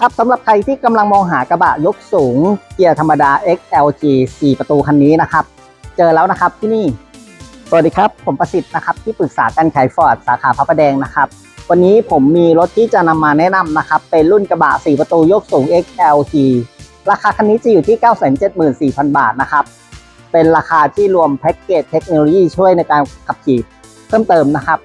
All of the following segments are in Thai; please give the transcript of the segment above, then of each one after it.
ครับสำหรับใครที่กำลังมองหากระบะยกสูงเกียร์ธรรมดา XLG 4 ประตูคันนี้นะครับ เจอแล้วนะครับที่นี่ สวัสดีครับ ผมประสิทธิ์นะครับที่ปรึกษาการขายฟอร์ดสาขาพระประแดงนะครับ วันนี้ผมมีรถที่จะนำมาแนะนำนะครับ เป็นรุ่นกระบะ 4 ประตูยกสูง XLG ราคาคันนี้จะอยู่ที่ 974,000 บาทนะครับ เป็นราคาที่รวมแพ็กเกจเทคโนโลยีช่วยในการขับขี่เพิ่มเติมนะครับ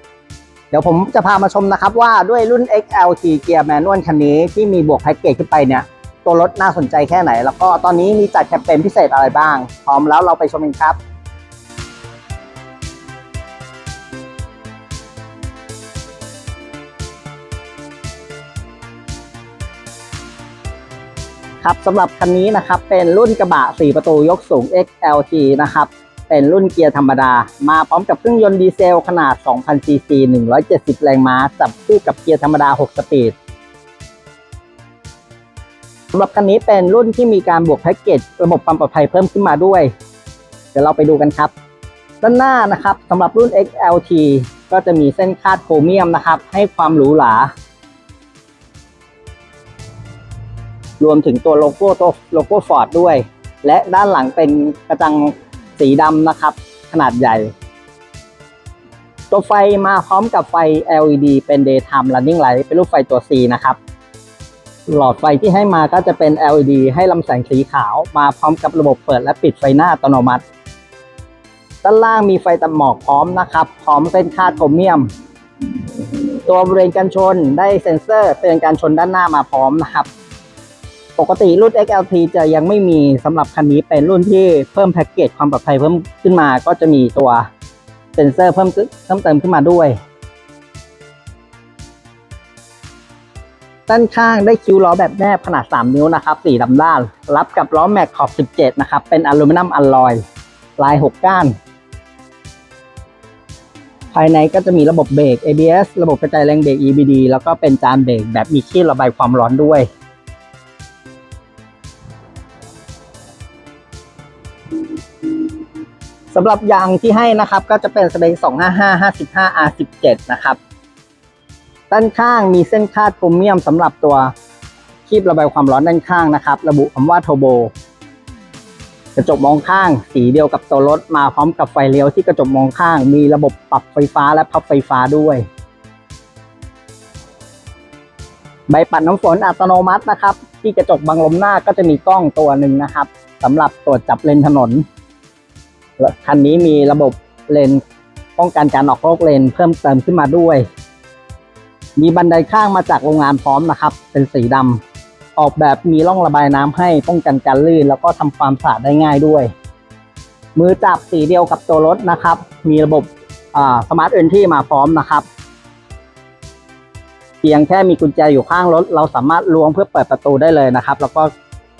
ดี๋ยวผมจะพามาชมนะครับว่าด้วยรุ่น XLT เกียร์แมนนวลคันนี้ที่มีบวกแพ็กเกจขึ้นไปเนี่ย ตัวรถน่าสนใจแค่ไหน แล้วก็ตอนนี้มีจัดแคมเปญพิเศษอะไรบ้าง พร้อมแล้วเราไปชมกันครับครับสำหรับคันนี้นะครับเป็นรุ่นกระบะ 4 ประตูยกสูง XLT นะครับ เป็นรุ่นเกียร์ธรรมดา มาพร้อมกับเครื่องยนต์ดีเซลขนาด 2,000 ซีซี 170 แรงม้า จับคู่กับเกียร์ธรรมดา 6 สปีดสำหรับคันนี้เป็นรุ่นที่มีการบวกแพ็กเกจระบบความปลอดภัยเพิ่มขึ้นมาด้วย เดี๋ยวเราไปดูกันครับ ด้านหน้านะครับสำหรับรุ่น XLT ก็จะมีเส้นคาดโครเมียมนะครับ ให้ความหรูหรารวมถึงตัวโลโก้ตัวโลโก้ฟอร์ดด้วย และด้านหลังเป็นกระจัง สีดำนะครับ ขนาดใหญ่ ตัวไฟมาพร้อมกับไฟ LED เป็น daytime running light เป็นรูปไฟตัว C นะครับ หลอดไฟที่ให้มาก็จะเป็น LED ให้ลำแสงสีขาวมาพร้อมกับระบบเปิดและปิดไฟหน้าอัตโนมัติ ด้านล่างมีไฟตัดหมอกพร้อมนะครับ พร้อมเส้นคาดโครเมียม ตัวบริเวณกันชนได้เซ็นเซอร์เตือนการชนด้านหน้ามาพร้อมนะครับ ปกติรุ่น XLT จะยังไม่มีสำหรับคันนี้เป็นรุ่นที่เพิ่มแพ็กเกจความปลอดภัยเพิ่มขึ้นมาก็จะมีตัวเซ็นเซอร์เพิ่มเพิ่มเติมขึ้นมาด้วย ด้านข้างได้คิ้วล้อแบบแนบขนาด 3 นิ้วนะครับสีดำด้าน รับกับล้อแม็กขอบ 17 นะครับ เป็นอลูมิเนียมอลลอย ลาย 6 ก้าน ภายในก็จะมีระบบเบรก ABS ระบบกระจายแรงเบรก EBD แล้วก็เป็นจานเบรกแบบมีขี้ระบายความร้อนด้วย สำหรับยางที่ให้นะครับก็จะเป็นสเปค255 55 R17 นะครับ ด้านข้างมีเส้นคาดโครเมียมสำหรับตัวคีบระบายความร้อนด้านข้างนะครับ ระบุคำว่าโทโบกระจกมองข้างสีเดียวกับตัวรถมาพร้อมกับไฟเลี้ยวที่กระจกมองข้าง มีระบบปรับไฟฟ้าและพับไฟฟ้าด้วย ใบปัดน้ำฝนอัตโนมัตินะครับ ที่กระจกบังลมหน้าก็จะมีกล้องตัวหนึ่งนะครับสำหรับตรวจจับเลนถนน คันนี้มีระบบเลนป้องกันการออกนอกเลนเพิ่มเติมขึ้นมาด้วย มีบันไดข้างมาจากโรงงานพร้อมนะครับ เป็นสีดำออกแบบมีร่องระบายน้ำให้ป้องกันการลื่น แล้วก็ทำความสะอาดได้ง่ายด้วย มือจับสีเดียวกับตัวรถนะครับ มีระบบสมาร์ทเอนที่มาพร้อมนะครับเพียงแค่มีกุญแจอยู่ข้างรถ เราสามารถล้วงเพื่อเปิดประตูได้เลยนะครับ แล้วก็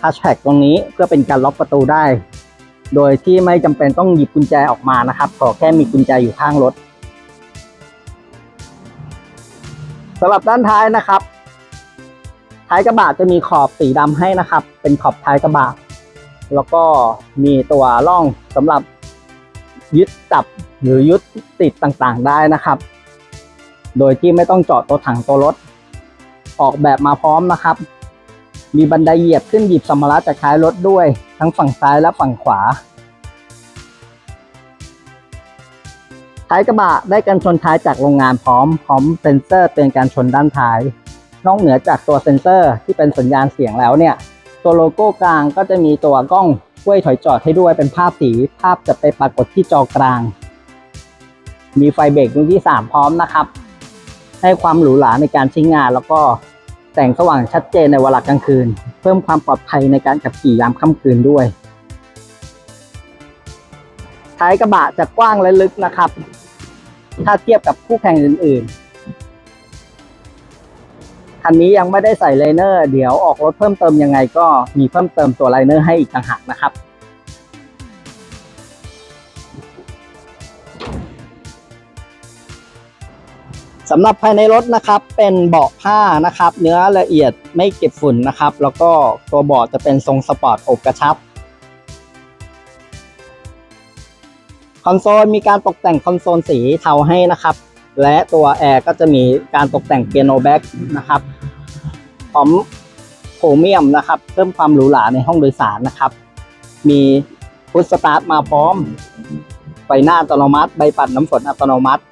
ทัชแท็กตรงนี้เพื่อเป็นการล็อกประตูได้ โดยที่ไม่จำเป็นต้องหยิบกุญแจออกมานะครับ ขอแค่มีกุญแจอยู่ข้างรถสำหรับด้านท้ายนะครับ ท้ายกระบะจะมีขอบสีดำให้นะครับ เป็นขอบท้ายกระบะแล้วก็มีตัวร่องสำหรับยึดจับหรือยึดติดต่างๆได้นะครับ โดยที่ไม่ต้องเจาะตัวถังตัวรถ ออกแบบมาพร้อมนะครับ มีบันไดเหยียบขึ้นหยิบสัมภาระจากท้ายรถด้วย ทั้งฝั่งซ้ายและฝั่งขวา ท้ายกระบะได้กันชนท้ายจากโรงงานพร้อม พร้อมเซ็นเซอร์เตือนการชนด้านท้าย นอกเหนือจากตัวเซ็นเซอร์ที่เป็นสัญญาณเสียงแล้วเนี่ย ตัวโลโก้กลางก็จะมีตัวกล้องช่วยถอยจอดให้ด้วยเป็นภาพสี ภาพจะไปปรากฏที่จอกลาง มีไฟเบรกดวงที่ 3 พร้อมนะครับ ให้ความหรูหราในการใช้งานแล้วก็ แสงสว่างชัดเจนในเวลากลางคืน เพิ่มความปลอดภัยในการขับขี่ยามค่ำคืนด้วย ท้ายกระบะจะกว้างและลึกนะครับ ถ้าเทียบกับคู่แข่งอื่นๆ คันนี้ยังไม่ได้ใส่ไลเนอร์ เดี๋ยวออกรถเพิ่มเติมยังไงก็มีเพิ่มเติมตัวไลเนอร์ให้อีกต่างหากนะครับ สำหรับภายในรถนะครับเป็นเบาะผ้านะครับ เนื้อละเอียดไม่เก็บฝุ่นนะครับ แล้วก็ตัวเบาะจะเป็นทรงสปอร์ตอกกระชับคอนโซลมีการตกแต่งคอนโซลสีเทาให้นะครับ และตัวแอร์ก็จะมีการตกแต่งเปียโนแบ็กนะครับพร้อมรเมียมนะครับ เพิ่มความหรูหราในห้องโดยสารนะครับ มีพุทสตาร์ทมาพร้อมไฟหน้าอัตโนมัติ ใบปัดน้ำฝนอัตโนมัติ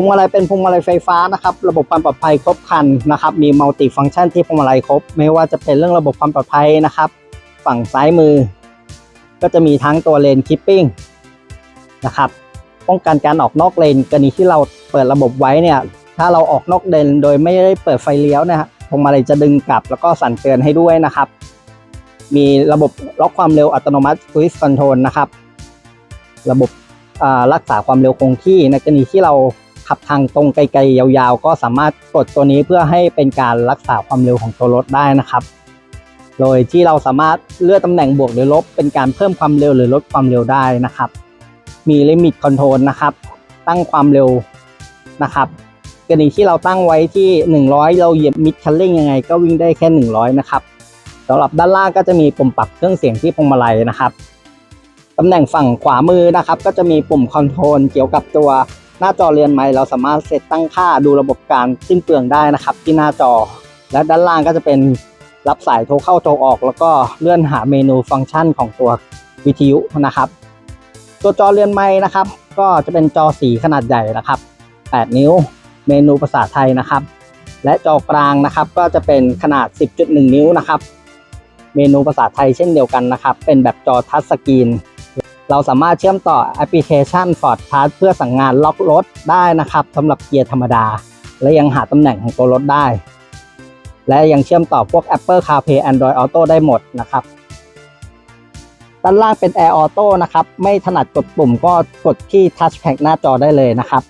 วงมาลัยเป็นพวงมาลัยไฟฟ้านะครับ ระบบความปลอดภัยครบคันนะครับ มีมัลติฟังก์ชันที่พวงมาลัยครบ ไม่ว่าจะเป็นเรื่องระบบความปลอดภัยนะครับ ฝั่งซ้ายมือ ก็จะมีทั้งตัวเลนคิปปิ้งนะครับ ป้องกันการออกนอกเลนกรณีที่เราเปิดระบบไว้เนี่ย ถ้าเราออกนอกเลนโดยไม่ได้เปิดไฟเลี้ยวนะฮะพวงมาลัยจะดึงกลับแล้วก็สั่นเตือนให้ด้วยนะครับ มีระบบล็อกความเร็วอัตโนมัติ Cruise Control นะครับ ระบบรักษาความเร็วคงที่ในกรณีที่เรา ขับทางตรงไกลๆยาวๆ ก็สามารถกดตัวนี้เพื่อให้เป็นการรักษาความเร็วของตัวรถได้นะครับ โดยที่เราสามารถเลือกตำแหน่งบวกหรือลบ เป็นการเพิ่มความเร็วหรือลดความเร็วได้นะครับ มีลิมิตคอนโทรลนะครับ ตั้งความเร็วนะครับกรณีที่เราตั้งไว้ที่ 100 เราเหยียบมิดคันเร่งยังไงก็วิ่งได้แค่ 100 นะครับสำหรับด้านล่างก็จะมีปุ่มปรับเครื่องเสียงที่พวงมาลัยนะครับตำแหน่งฝั่งขวามือนะครับ ก็จะมีปุ่มคอนโทรลเกี่ยวกับตัว หน้าจอเรียนไมค์เราสามารถเซตตั้งค่าดูระบบการสิ้นเปลืองได้นะครับ ที่หน้าจอ และด้านล่างก็จะเป็นรับสายโทรเข้าโทรออก แล้วก็เลื่อนหาเมนูฟังก์ชันของตัววิทยุนะครับ ตัวจอเรียนไม้นะครับ ก็จะเป็นจอสีขนาดใหญ่นะครับ 8 นิ้ว เมนูภาษาไทยนะครับ และจอกลางนะครับ ก็จะเป็นขนาด 10.1 นิ้วนะครับ เมนูภาษาไทยเช่นเดียวกันนะครับ เป็นแบบจอทัชสกรีน เราสามารถเชื่อมต่อแอปพลิเคชัน Ford Pass เพื่อสั่งงานล็อกรถได้นะครับสำหรับเกียร์ธรรมดา และยังหาตำแหน่งของตัวรถได้ และยังเชื่อมต่อพวก Apple CarPlay Android Auto ได้หมดนะครับ ด้านล่างเป็น Air Auto นะครับ ไม่ถนัดกดปุ่มก็กดที่ Touchpad หน้าจอได้เลยนะครับ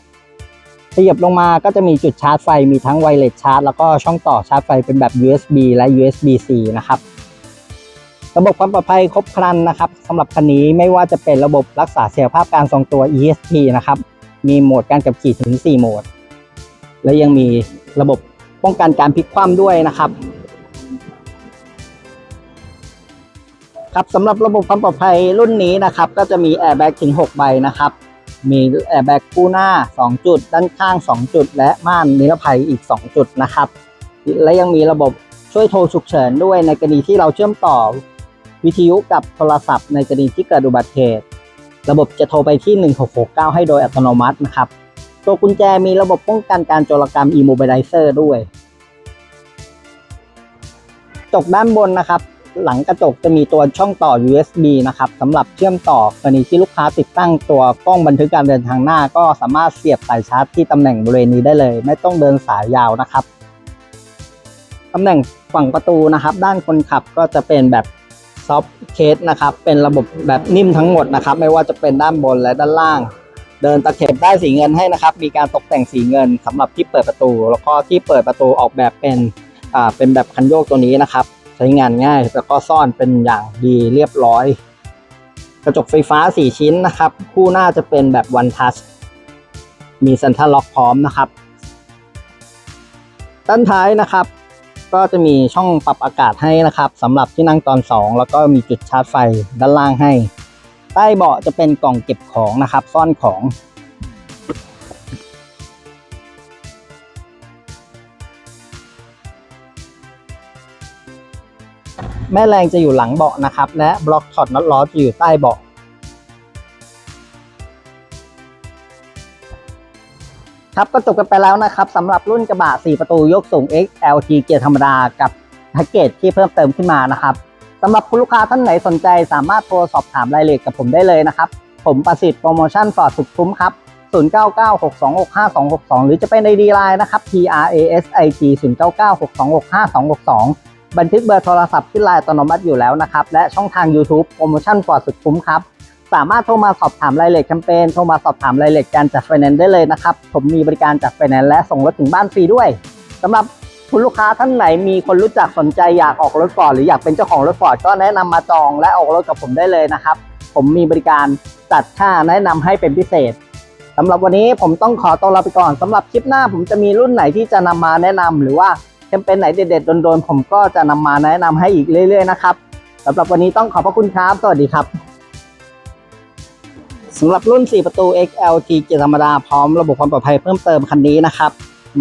ขยับลงมาก็จะมีจุดชาร์จไฟมีทั้งไวเลสชาร์จแล้วก็ช่องต่อชาร์จไฟเป็นแบบ USB และ USB-C นะครับ ระบบความปลอดภัยครบครันนะครับสำหรับคันนี้ไม่ว่าจะเป็นระบบรักษาเสถียรภาพการทรงตัว ESP นะครับ มีโหมดการขับขี่ถึง 4 โหมด และยังมีระบบป้องกันการพลิกคว่ำด้วยนะครับครับสำหรับระบบความปลอดภัยรุ่นนี้นะครับ ก็จะมีแอร์แบ็กถึง 6 ใบนะครับ มีแอร์แบ็กคู่หน้า 2 จุด ด้านข้าง 2 จุด และม่านนิรภัยอีก 2 จุดนะครับ และยังมีระบบช่วยโทรฉุกเฉินด้วยในกรณีที่เราเชื่อมต่อ วิทยุกับโทรศัพท์ในกรณีที่เกิดอุบัติเหตุ ระบบจะโทรไปที่ 1669 ให้โดยอัตโนมัตินะครับ ตัวกุญแจมีระบบป้องกันการโจรกรรม Immobilizer ด้วย จกด้านบนนะครับ หลังกระจกจะมีตัวช่องต่อ USB นะครับสำหรับเชื่อมต่อกรณีที่ลูกค้าติดตั้งตัวกล้องบันทึกการเดินทางหน้า ก็สามารถเสียบสายชาร์จที่ตำแหน่งบริเวณนี้ได้เลย ไม่ต้องเดินสายยาวนะครับตำแหน่งฝั่งประตูนะครับ ด้านคนขับก็จะเป็นแบบ ซอฟเคสนะครับ เป็นระบบแบบนิ่มทั้งหมดนะครับ ไม่ว่าจะเป็นด้านบนและด้านล่าง เดินตะเข็บได้สีเงินให้นะครับ มีการตกแต่งสีเงินสำหรับที่เปิดประตู แล้วก็ที่เปิดประตูออกแบบเป็นอ่าเป็นแบบคันโยกตัวนี้นะครับ ใช้งานง่ายแล้วก็ซ่อนเป็นอย่างดีเรียบร้อย กระจกไฟฟ้า 4 ชิ้นนะครับ คู่หน้าจะเป็นแบบ One Touch มีเซ็นทรัลล็อกพร้อมนะครับด้านท้ายนะครับ ก็จะมีช่องปรับอากาศให้นะครับสำหรับที่นั่งตอน 2 แล้วก็มีจุดชาร์จไฟด้านล่างให้ ใต้เบาะจะเป็นกล่องเก็บของนะครับ ซ่อนของ แม่แรงจะอยู่หลังเบาะนะครับ และบล็อกถอดน็อตล้อจะอยู่ใต้เบาะ ครับก็จบกันไปแล้วนะครับสำหรับรุ่นกระบะ 4 ประตูยกสูง XLT เกียร์ธรรมดากับแพ็กเกจที่เพิ่มเติมขึ้นมานะครับสำหรับคุณลูกค้าท่านไหนสนใจสามารถโทรสอบถามรายละเอียดกับผมได้เลยนะครับ ผมประสิทธิ์โปรโมชั่นฟอร์ดสุดคุ้มครับ 0996265262 หรือจะเป็นในดีไลน์นะครับ TRASIT 0996265262 บันทึกเบอร์โทรศัพท์ที่ไลน์อัตโนมัติอยู่แล้วนะครับ และช่องทาง YouTube โปรโมชั่นฟอร์ดสุดคุ้มครับ สามารถโทรมาสอบถามรายละเอียดแคมเปญโทรมาสอบถามรายละเอียดการจัดไฟแนนซ์ได้เลยนะครับ ผมมีบริการจัดไฟแนนซ์และส่งรถถึงบ้านฟรีด้วยสำหรับคุณลูกค้าท่านไหนมีคนรู้จักสนใจอยากออกรถฟอร์ดหรืออยากเป็นเจ้าของรถฟอร์ดก็แนะนำมาจองและออกรถกับผมได้เลยนะครับ ผมมีบริการจัดค่าแนะนำให้เป็นพิเศษสำหรับวันนี้ผมต้องขอตัวลาไปก่อนสำหรับคลิปหน้าผมจะมีรุ่นไหนที่จะนำมาแนะนำหรือว่าแคมเปญไหนเด็ดๆโดนๆผมก็จะนำมาแนะนำให้อีกเรื่อย ๆ นะครับสำหรับวันนี้ต้องขอบพระคุณครับ สวัสดีครับ สำหรับรุ่น 4 ประตู XLT เกียร์ธรรมดาพร้อมระบบความปลอดภัยเพิ่มเติมคันนี้นะครับ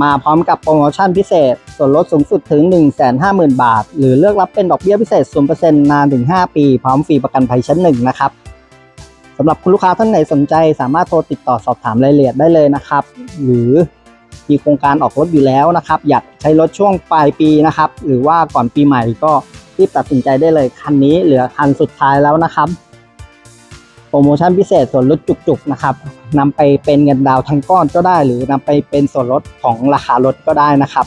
มาพร้อมกับโปรโมชั่นพิเศษ ส่วนลดสูงสุดถึง 150,000 บาท หรือเลือกรับเป็นดอกเบี้ยพิเศษ 0%นานถึง 5 ปี พร้อมฟรีประกันภัยชั้นหนึ่งนะครับสำหรับคุณลูกค้าท่านไหนสนใจ สามารถโทรติดต่อสอบถามรายละเอียดได้เลยนะครับ หรือมีโครงการออกรถอยู่แล้วนะครับ อยากใช้รถช่วงปลายปีนะครับ หรือว่าก่อนปีใหม่ก็รีบตัดสินใจได้เลยคันนี้เหลือคันสุดท้ายแล้วนะครับ โปรโมชั่นพิเศษส่วนลดจุกๆนะครับนำไปเป็นเงินดาวน์ทั้งก้อนก็ได้ หรือนำไปเป็นส่วนลดของราคารถก็ได้นะครับ